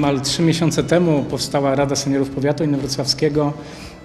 Niemal trzy miesiące temu powstała Rada Seniorów Powiatu Inowrocławskiego.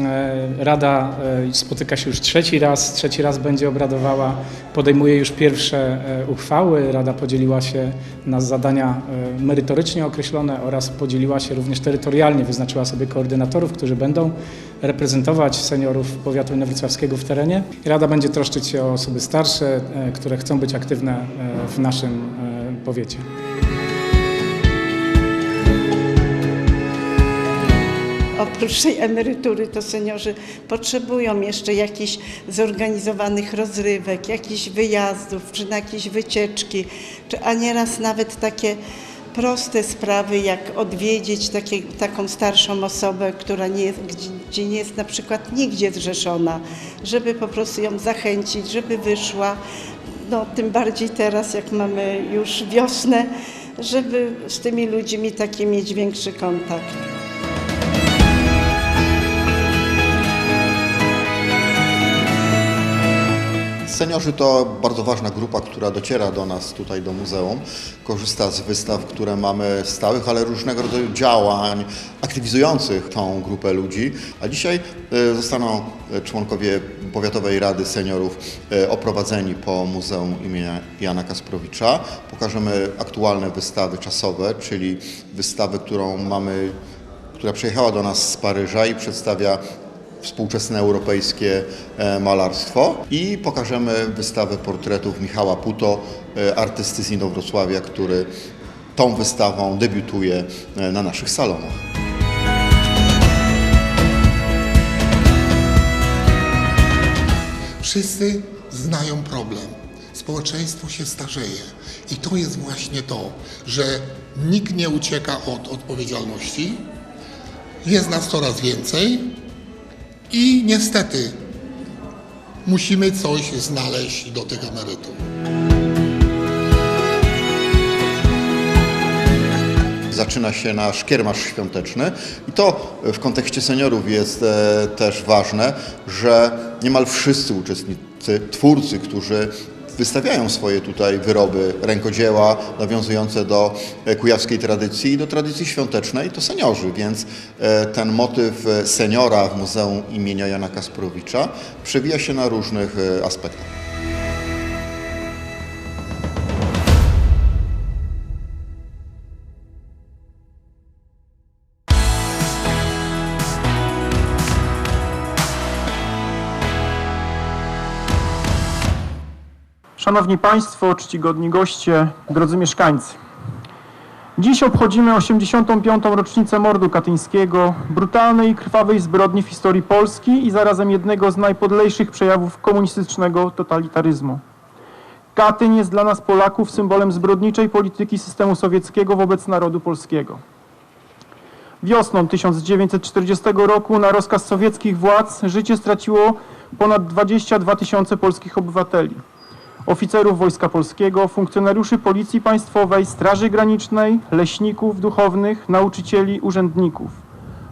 E, Rada e, spotyka się już trzeci raz, trzeci raz będzie obradowała, podejmuje już pierwsze e, uchwały. Rada podzieliła się na zadania merytorycznie określone oraz podzieliła się również terytorialnie, wyznaczyła sobie koordynatorów, którzy będą reprezentować seniorów powiatu inowrocławskiego w terenie. Rada będzie troszczyć się o osoby starsze, które chcą być aktywne w naszym powiecie. Oprócz tej emerytury to seniorzy potrzebują jeszcze jakichś zorganizowanych rozrywek, jakichś wyjazdów, czy na jakieś wycieczki, czy, a nieraz nawet takie proste sprawy, jak odwiedzić takie, taką starszą osobę, która nie jest, gdzie, nie jest na przykład nigdzie zrzeszona, żeby po prostu ją zachęcić, żeby wyszła. No, tym bardziej teraz, jak mamy już wiosnę, żeby z tymi ludźmi taki mieć większy kontakt. Seniorzy to bardzo ważna grupa, która dociera do nas tutaj do muzeum, korzysta z wystaw, które mamy stałych, ale różnego rodzaju działań aktywizujących tą grupę ludzi. A dzisiaj e, zostaną e, członkowie Powiatowej Rady Seniorów e, oprowadzeni po Muzeum imienia Jana Kasprowicza. Pokażemy aktualne wystawy czasowe, czyli wystawę, którą mamy która przyjechała do nas z Paryża i przedstawia współczesne europejskie e, malarstwo i pokażemy wystawę portretów Michała Puto, e, artysty z Inowrocławia, który tą wystawą debiutuje e, na naszych salonach. Wszyscy znają problem. Społeczeństwo się starzeje. I to jest właśnie to, że nikt nie ucieka od odpowiedzialności. Jest nas coraz więcej i niestety musimy coś znaleźć do tych emerytów. Zaczyna się nasz kiermasz świąteczny i to w kontekście seniorów jest e, też ważne, że niemal wszyscy uczestnicy, twórcy, którzy wystawiają swoje tutaj wyroby, rękodzieła nawiązujące do e, kujawskiej tradycji i do tradycji świątecznej, to seniorzy, więc e, ten motyw seniora w Muzeum imienia Jana Kasprowicza przewija się na różnych aspektach. Szanowni Państwo, czcigodni goście, drodzy mieszkańcy. Dziś obchodzimy 85. rocznicę mordu katyńskiego, brutalnej i krwawej zbrodni w historii Polski i zarazem jednego z najpodlejszych przejawów komunistycznego totalitaryzmu. Katyń jest dla nas Polaków symbolem zbrodniczej polityki systemu sowieckiego wobec narodu polskiego. Wiosną 1940 roku na rozkaz sowieckich władz życie straciło ponad 22 tysiące polskich obywateli oficerów Wojska Polskiego, funkcjonariuszy Policji Państwowej, Straży Granicznej, leśników duchownych, nauczycieli, urzędników.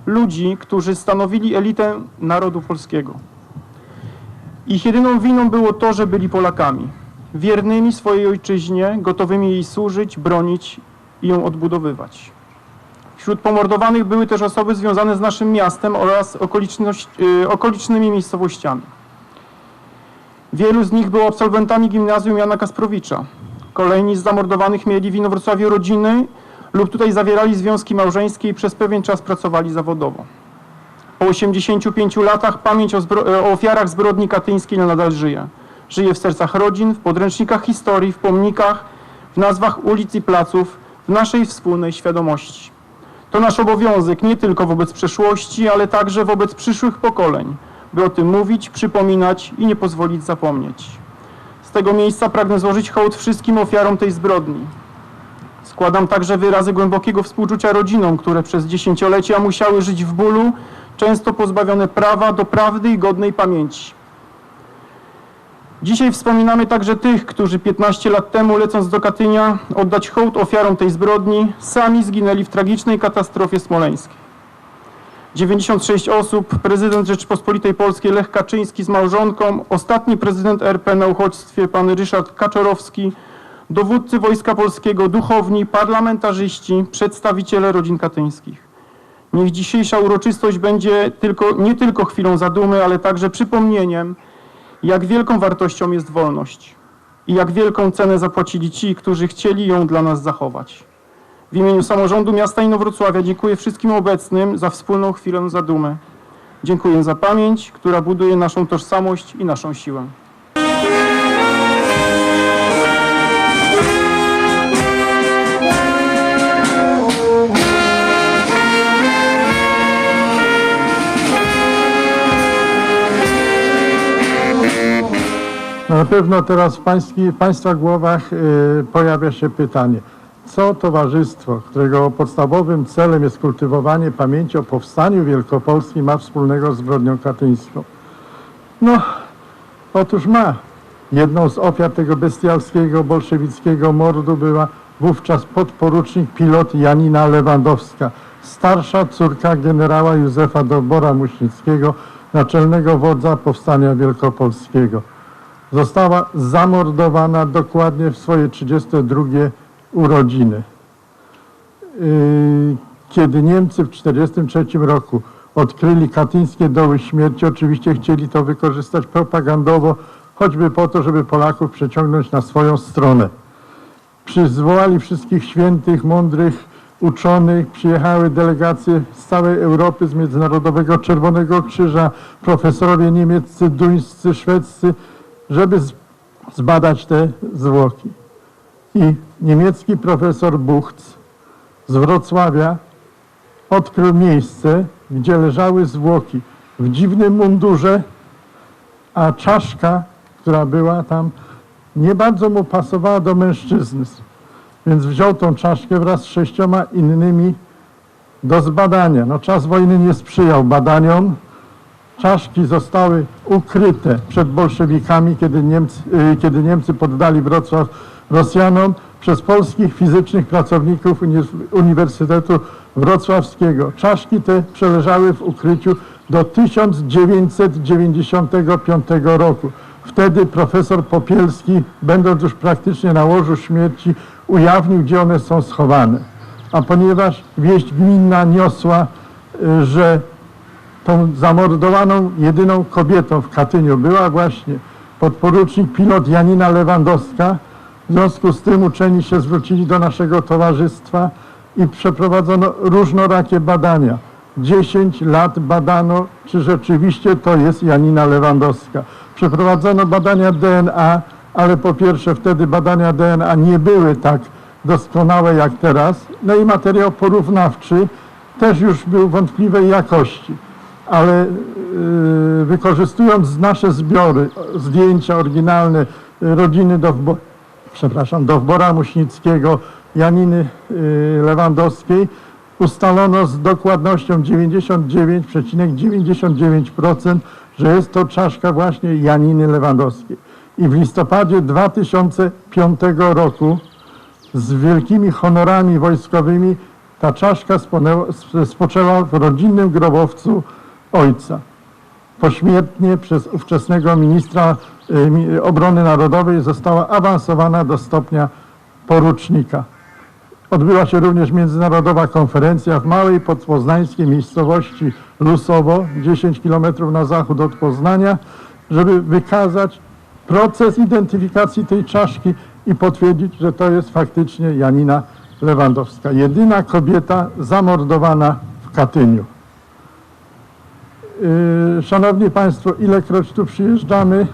Ludzi, którzy stanowili elitę narodu polskiego. Ich jedyną winą było to, że byli Polakami, wiernymi swojej ojczyźnie, gotowymi jej służyć, bronić i ją odbudowywać. Wśród pomordowanych były też osoby związane z naszym miastem oraz y, okolicznymi miejscowościami. Wielu z nich było absolwentami gimnazjum Jana Kasprowicza. Kolejni z zamordowanych mieli w Inowrocławiu rodziny lub tutaj zawierali związki małżeńskie i przez pewien czas pracowali zawodowo. Po 85 latach pamięć o, zbro- o ofiarach zbrodni katyńskiej nadal żyje. Żyje w sercach rodzin, w podręcznikach historii, w pomnikach, w nazwach ulic i placów, w naszej wspólnej świadomości. To nasz obowiązek nie tylko wobec przeszłości, ale także wobec przyszłych pokoleń, by o tym mówić, przypominać i nie pozwolić zapomnieć. Z tego miejsca pragnę złożyć hołd wszystkim ofiarom tej zbrodni. Składam także wyrazy głębokiego współczucia rodzinom, które przez dziesięciolecia musiały żyć w bólu, często pozbawione prawa do prawdy i godnej pamięci. Dzisiaj wspominamy także tych, którzy 15 lat temu, lecąc do Katynia, oddać hołd ofiarom tej zbrodni, sami zginęli w tragicznej katastrofie smoleńskiej. 96 osób, prezydent Rzeczypospolitej Polskiej Lech Kaczyński z małżonką, ostatni prezydent RP na uchodźstwie pan Ryszard Kaczorowski, dowódcy Wojska Polskiego, duchowni, parlamentarzyści, przedstawiciele rodzin katyńskich. Niech dzisiejsza uroczystość będzie tylko, nie tylko chwilą zadumy, ale także przypomnieniem, jak wielką wartością jest wolność i jak wielką cenę zapłacili ci, którzy chcieli ją dla nas zachować. W imieniu samorządu miasta Inowrocławia dziękuję wszystkim obecnym za wspólną chwilę zadumy. Dziękuję za pamięć, która buduje naszą tożsamość i naszą siłę. Na pewno teraz w pański, Państwa głowach y, pojawia się pytanie, co towarzystwo, którego podstawowym celem jest kultywowanie pamięci o powstaniu wielkopolskim ma wspólnego z zbrodnią katyńską? No, otóż ma. Jedną z ofiar tego bestialskiego, bolszewickiego mordu była wówczas podporucznik pilot Janina Lewandowska, starsza córka generała Józefa Dobora-Muśnickiego, naczelnego wodza powstania wielkopolskiego została zamordowana dokładnie w swoje 32 urodziny. Yy, Kiedy Niemcy w 1943 roku odkryli katyńskie doły śmierci, oczywiście chcieli to wykorzystać propagandowo, choćby po to, żeby Polaków przeciągnąć na swoją stronę. Przyzwołali wszystkich świętych, mądrych, uczonych, przyjechały delegacje z całej Europy, z Międzynarodowego Czerwonego Krzyża, profesorowie niemieccy, duńscy, szwedzcy, żeby zbadać te zwłoki. I niemiecki profesor Buchc z Wrocławia odkrył miejsce, gdzie leżały zwłoki w dziwnym mundurze, a czaszka, która była tam, nie bardzo mu pasowała do mężczyzny. Więc wziął tą czaszkę wraz z sześcioma innymi do zbadania. No, czas wojny nie sprzyjał badaniom, Czaszki zostały ukryte przed bolszewikami, kiedy Niemcy, y, kiedy Niemcy poddali Wrocław Rosjanom przez polskich fizycznych pracowników Uni- Uniwersytetu Wrocławskiego. Czaszki te przeleżały w ukryciu do 1995 roku. Wtedy profesor Popielski, będąc już praktycznie na łożu śmierci, ujawnił, gdzie one są schowane. A ponieważ wieść gminna niosła, y, że tą zamordowaną jedyną kobietą w Katyniu była właśnie podporucznik pilot Janina Lewandowska. W związku z tym uczeni się zwrócili do naszego towarzystwa i przeprowadzono różnorakie badania. 10 lat badano, czy rzeczywiście to jest Janina Lewandowska. Przeprowadzono badania DNA, ale po pierwsze wtedy badania DNA nie były tak doskonałe jak teraz. No i materiał porównawczy też już był wątpliwej jakości ale y, wykorzystując nasze zbiory, zdjęcia oryginalne y, rodziny Dowbo, przepraszam, Dowbora Muśnickiego, Janiny y, Lewandowskiej, ustalono z dokładnością 99,99%, że jest to czaszka właśnie Janiny Lewandowskiej. I w listopadzie 2005 roku z wielkimi honorami wojskowymi ta czaszka spoczęła w rodzinnym grobowcu ojca. Pośmiertnie przez ówczesnego ministra y, obrony narodowej została awansowana do stopnia porucznika. Odbyła się również międzynarodowa konferencja w małej podpoznańskiej miejscowości Lusowo, 10 km na zachód od Poznania, żeby wykazać proces identyfikacji tej czaszki i potwierdzić, że to jest faktycznie Janina Lewandowska, jedyna kobieta zamordowana w Katyniu. Yy, Szanowni Państwo, ilekroć tu przyjeżdżamy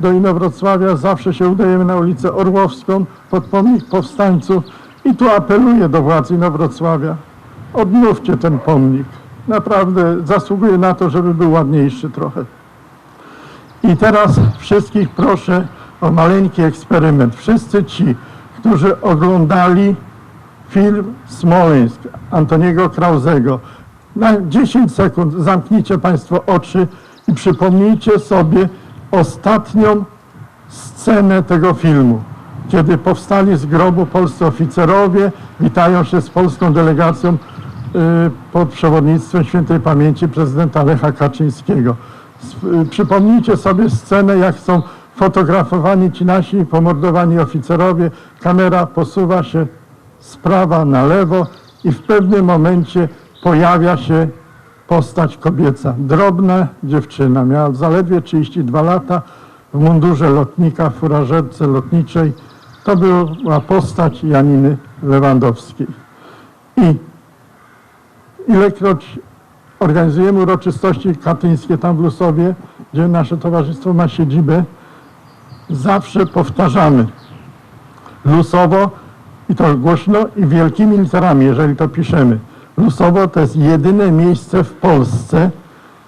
do Inowrocławia, zawsze się udajemy na ulicę Orłowską pod pomnik powstańców i tu apeluję do władz Inowrocławia, odnówcie ten pomnik. Naprawdę zasługuje na to, żeby był ładniejszy trochę. I teraz wszystkich proszę o maleńki eksperyment. Wszyscy ci, którzy oglądali film Smoleńsk Antoniego Krauzego. Na 10 sekund zamknijcie Państwo oczy i przypomnijcie sobie ostatnią scenę tego filmu, kiedy powstali z grobu polscy oficerowie, witają się z polską delegacją y, pod przewodnictwem świętej pamięci prezydenta Lecha Kaczyńskiego. Y, Przypomnijcie sobie scenę, jak są fotografowani ci nasi pomordowani oficerowie, kamera posuwa się z prawa na lewo i w pewnym momencie pojawia się postać kobieca. Drobna dziewczyna, miała zaledwie 32 lata, w mundurze lotnika, w furażerce lotniczej. To była postać Janiny Lewandowskiej. I ilekroć organizujemy uroczystości katyńskie tam w Lusowie, gdzie nasze towarzystwo ma siedzibę, zawsze powtarzamy Lusowo i to głośno i wielkimi literami, jeżeli to piszemy. Lusowo to jest jedyne miejsce w Polsce,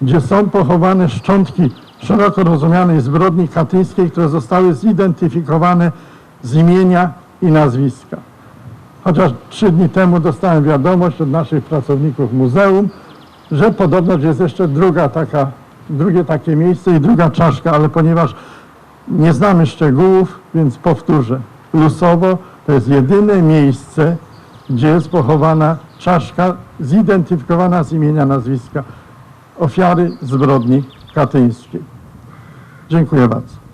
gdzie są pochowane szczątki szeroko rozumianej zbrodni katyńskiej, które zostały zidentyfikowane z imienia i nazwiska. Chociaż trzy dni temu dostałem wiadomość od naszych pracowników muzeum, że podobno jest jeszcze druga taka, drugie takie miejsce i druga czaszka, ale ponieważ nie znamy szczegółów, więc powtórzę. Lusowo to jest jedyne miejsce, gdzie jest pochowana czaszka zidentyfikowana z imienia, nazwiska ofiary zbrodni katyńskiej. Dziękuję bardzo.